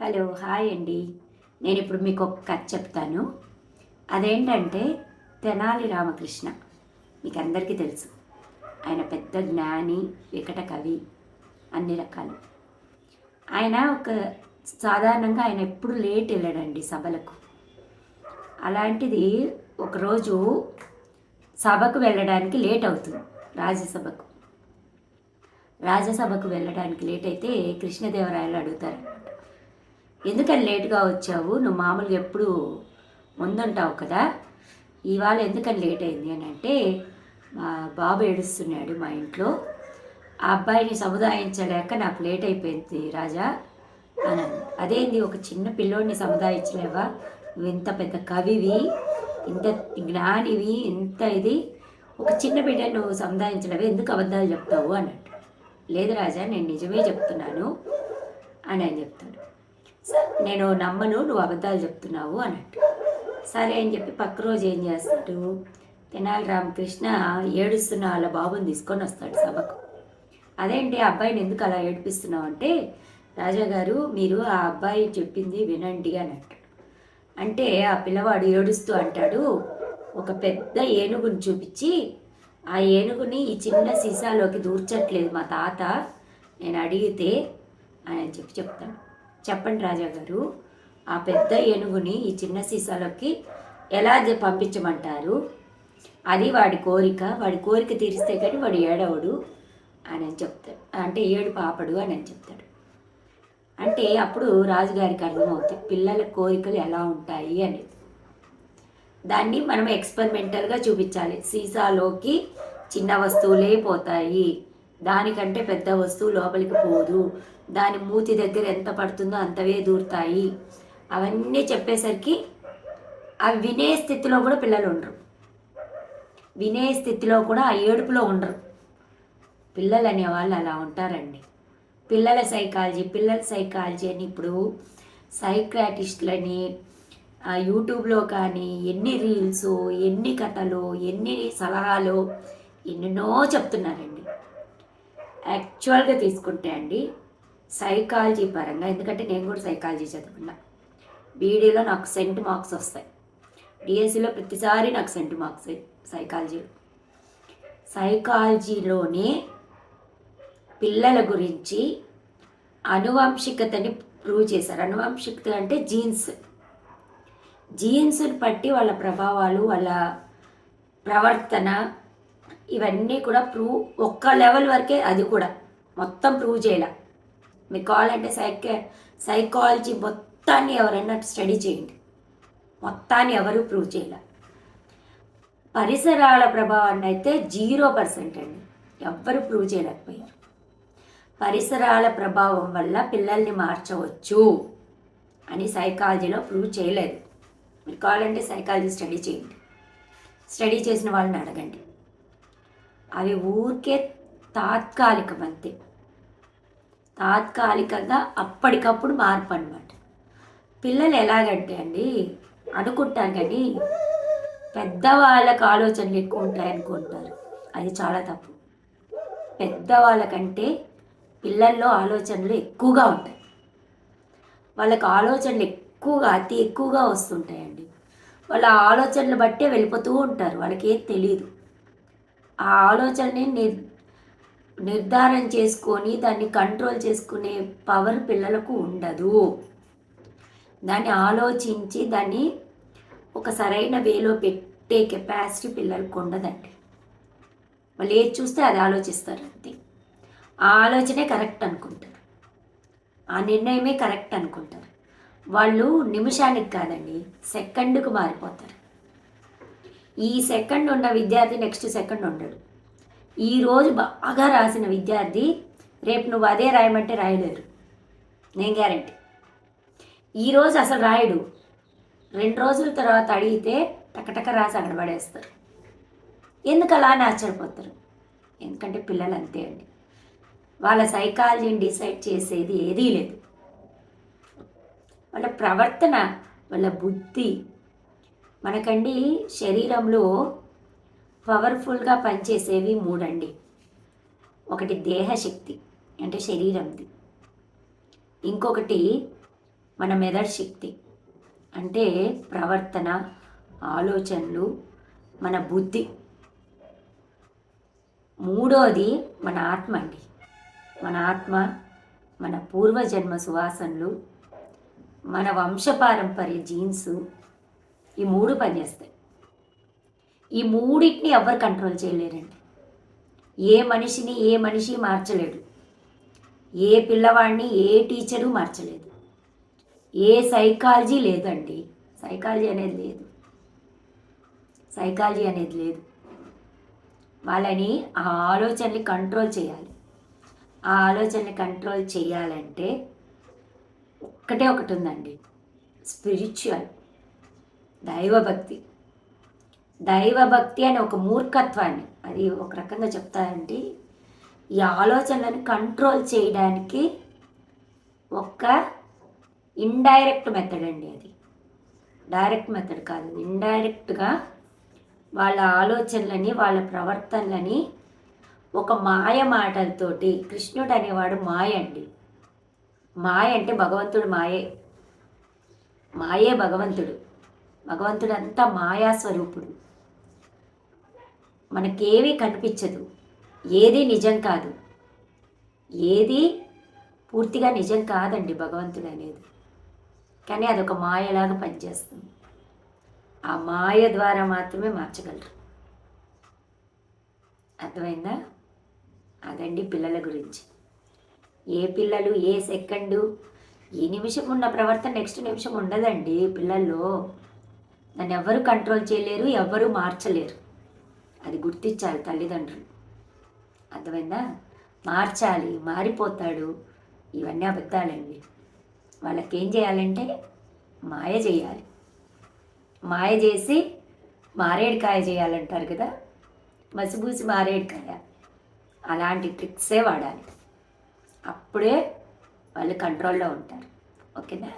Hello hi అండి. నేను ఇప్పుడు మీకు ఒక కథ చెప్తాను. అదేంటంటే తెనాలి రామకృష్ణ. మీకు అందరికీ తెలుసు. ఆయన పెద్ద జ్ఞాని వికట కవి అన్ని రకాలు. ఆయన ఒక సాధారణంగా ఆయన ఎప్పుడు లేట్ వెళ్ళాడండి సభలకు. అలాంటిది ఒకరోజు సభకు వెళ్ళడానికి లేట్ అవుతుంది రాజ్యసభకు. రాజ్యసభకు వెళ్ళడానికి లేట్ అయితే కృష్ణదేవరాయలు అడుగుతారు ఎందుకని లేట్గా వచ్చావు? నువ్వు మామూలుగా ఎప్పుడు ముందుంటావు కదా. ఇవాళ ఎందుకని లేట్ అయింది అని అంటే మా బాబు ఏడుస్తున్నాడు మా ఇంట్లో. ఆ అబ్బాయిని సముదాయించలేక నాకు లేట్ అయిపోయింది రాజా అని అదేంది? ఒక చిన్న పిల్లోడిని సముదాయించలేవా? నువ్వు ఇంత పెద్ద కవివి ఇంత జ్ఞానివి ఇంత ఇది. ఒక చిన్న బిడ్డ నువ్వు సముదాయించలేవా? ఎందుకు అబద్ధాలు చెప్తావు? అన్నట్టు లేదు రాజా నేను నిజమే చెప్తున్నాను అని ఆయన చెప్తాడు. నేను నమ్మను నువ్వు అబద్ధాలు చెప్తున్నావు అన్నట్టు. సరే అని చెప్పి పక్క రోజు ఏం చేస్తాడు? తెనాలి రామకృష్ణ ఏడుస్తున్న వాళ్ళ బాబుని తీసుకొని వస్తాడు సభకు. అదేంటి అబ్బాయిని ఎందుకు అలా ఏడిపిస్తున్నావు అంటే రాజా గారు మీరు ఆ అబ్బాయి చెప్పింది వినండి అన్నట్టు. అంటే ఆ పిల్లవాడు ఏడుస్తూ అంటాడు ఒక పెద్ద ఏనుగుని చూపించి ఆ ఏనుగుని ఈ చిన్న సీసాలోకి దూర్చట్లేదు మా తాత నేను అడిగితే అని చెప్పి చెప్తాను చెప్పండి రాజా గారు ఆ పెద్ద ఏనుగుని ఈ చిన్న సీసాలోకి ఎలా పంపించమంటారు? అది వాడి కోరిక వాడి కోరిక తీరిస్తే కానీ వాడు ఏడవడు అని అని చెప్తాడు అంటే ఏడు పాపడు అని అని చెప్తాడు. అంటే అప్పుడు రాజుగారికి అర్థమవుతుంది పిల్లల కోరికలు ఎలా ఉంటాయి అనేది. దాన్ని మనం ఎక్స్పెరిమెంటల్గా చూపించాలి. సీసాలోకి చిన్న వస్తువులే పోతాయి దానికంటే పెద్ద వస్తువు లోపలికి పోదు దాని మూతి దగ్గర ఎంత పడుతుందో అంతవే దూరుతాయి అవన్నీ చెప్పేసరికి అవి వినే స్థితిలో కూడా పిల్లలు ఉండరు. వినే స్థితిలో కూడా ఆ ఏడుపులో ఉండరు. పిల్లలు అనేవాళ్ళు అలా ఉంటారండి. పిల్లల సైకాలజీ పిల్లల సైకాలజీ అని ఇప్పుడు సైక్రాటిస్టులని ఆ, యూట్యూబ్లో కానీ ఎన్ని రీల్స్ ఎన్ని కథలు ఎన్ని సలహాలు ఎన్నెన్నో చెప్తున్నారండి. యాక్చువల్గా తీసుకుంటే అండి సైకాలజీ పరంగా ఎందుకంటే నేను కూడా సైకాలజీ చదువుకున్నా. బీడీలో నాకు సెంట్ మార్క్స్ వస్తాయి. డిఎస్సిలో ప్రతిసారి నాకు సెంట్ మార్క్స్ సైకాలజీలో సైకాలజీలోనే పిల్లల గురించి అనువంశికతని ప్రూవ్ చేశారు. అనువంశికత అంటే జీన్స్ జీన్స్ని బట్టి వాళ్ళ ప్రభావాలు వాళ్ళ ప్రవర్తన ఇవన్నీ కూడా ప్రూవ్ ఒక్క లెవెల్ వరకే అది కూడా. మొత్తం ప్రూవ్ చేయాల. మీకు కావాలంటే సైక సైకాలజీ మొత్తాన్ని ఎవరైనా స్టడీ చేయండి. మొత్తాన్ని ఎవరు ప్రూవ్ చేయాల. పరిసరాల ప్రభావాన్ని అయితే జీరో పర్సెంట్ అండి. ఎవ్వరు ప్రూవ్ చేయలేకపోయారు. పరిసరాల ప్రభావం వల్ల పిల్లల్ని మార్చవచ్చు అని సైకాలజీలో ప్రూవ్ చేయలేదు. మీరు కావాలంటే సైకాలజీ స్టడీ చేయండి. స్టడీ చేసిన వాళ్ళని అడగండి. అవి ఊరికే తాత్కాలికం అంతే తాత్కాలికంగా అప్పటికప్పుడు మార్పు అనమాట పిల్లలు ఎలాగంటే అండి అనుకుంటారు కానీ పెద్దవాళ్ళకు ఆలోచనలు ఎక్కువ ఉంటాయనుకుంటారు. అది చాలా తప్పు. పెద్దవాళ్ళకంటే పిల్లల్లో ఆలోచనలు ఎక్కువగా ఉంటాయి. వాళ్ళకి ఆలోచనలు ఎక్కువగా అతి ఎక్కువగా వస్తుంటాయండి. వాళ్ళ ఆలోచనలు బట్టే వెళ్ళిపోతూ ఉంటారు. వాళ్ళకి ఏం తెలియదు ఆ ఆలోచనని నిర్ధారణ చేసుకొని దాన్ని కంట్రోల్ చేసుకునే పవర్ పిల్లలకు ఉండదు. దాన్ని ఆలోచించి దాన్ని ఒక సరైన వేలో పెట్టే కెపాసిటీ పిల్లలకు ఉండదండి. వాళ్ళు ఏది చూస్తే అది ఆలోచిస్తారు అంతే. ఆ ఆలోచనే కరెక్ట్ అనుకుంటారు. ఆ నిర్ణయమే కరెక్ట్ అనుకుంటారు. వాళ్ళు నిమిషానికి కాదండి సెకండ్కు మారిపోతారు. ఈ సెకండ్ ఉన్న విద్యార్థి నెక్స్ట్ సెకండ్ ఉండడు. ఈరోజు బాగా రాసిన విద్యార్థి రేపు నువ్వు అదే రాయమంటే రాయలేరు. నేను గ్యారంటీ. ఈరోజు అసలు రాయడు. రెండు రోజుల తర్వాత అడిగితే టకటక రాసి అక్కడ పడేస్తారు. ఎందుకు అలా అని ఆశ్చర్యపోతారు? ఎందుకంటే పిల్లలు అంతే అండి. వాళ్ళ సైకాలజీని డిసైడ్ చేసేది ఏదీ లేదు. వాళ్ళ ప్రవర్తన వాళ్ళ బుద్ధి మనకండి శరీరంలో పవర్ఫుల్గా పనిచేసేవి మూడండి. ఒకటి దేహశక్తి అంటే శరీరంది. ఇంకొకటి మన మెదడు శక్తి అంటే ప్రవర్తన ఆలోచనలు మన బుద్ధి. మూడోది మన ఆత్మ అండి. మన ఆత్మ మన పూర్వజన్మ సువాసనలు మన వంశపారంపర్య జీన్స్ ఈ మూడు పనిచేస్తాయి. ఈ మూడింటిని ఎవరు కంట్రోల్ చేయలేరండి. ఏ మనిషిని ఏ మనిషి మార్చలేడు. ఏ పిల్లవాడిని ఏ టీచరు మార్చలేదు. ఏ సైకాలజీ లేదండి. సైకాలజీ అనేది లేదు. సైకాలజీ అనేది లేదు. వాళ్ళని ఆ ఆలోచనని కంట్రోల్ చేయాలి. ఆ ఆలోచనని కంట్రోల్ చేయాలంటే ఒక్కటే ఒకటి ఉందండి స్పిరిచువల్ దైవభక్తి. దైవభక్తి అనే ఒక మూర్ఖత్వాన్ని. అది ఒక రకంగా చెప్తారండి. ఈ ఆలోచనలను కంట్రోల్ చేయడానికి ఒక ఇండైరెక్ట్ మెథడ్ అండి అది. డైరెక్ట్ మెథడ్ కాదు ఇండైరెక్ట్గా వాళ్ళ ఆలోచనలని వాళ్ళ ప్రవర్తనలని ఒక మాయ మాటలతోటి కృష్ణుడు అనేవాడు మాయ అండి. మాయ అంటే భగవంతుడు మాయే. మాయే భగవంతుడు. భగవంతుడు అంతా మాయా స్వరూపుడు మనకేమీ కనిపించదు. ఏది నిజం కాదు. ఏది పూర్తిగా నిజం కాదండి భగవంతుడు అనేది. కానీ అదొక మాయలాగా పనిచేస్తుంది. ఆ మాయ ద్వారా మాత్రమే మార్చగలరు. అర్థమైందా? అదండి పిల్లల గురించి. ఏ పిల్లలు ఏ సెకండు ఈ నిమిషం ఉన్న ప్రవర్తన నెక్స్ట్ నిమిషం ఉండదండి పిల్లల్లో. దాన్ని ఎవరు కంట్రోల్ చేయలేరు ఎవరు మార్చలేరు. అది గుర్తించాలి తల్లిదండ్రులు. అర్థమైందా? మార్చాలి మారిపోతాడు. ఇవన్నీ అబద్ధాలండి. వాళ్ళకి ఏం చేయాలంటే మాయ చేయాలి. మాయ చేసి మారేడుకాయ చేయాలంటారు కదా? మసిబూసి మారేడుకాయ. అలాంటి ట్రిక్సే వాడాలి. అప్పుడే వాళ్ళు కంట్రోల్లో ఉంటారు. ఓకేనా?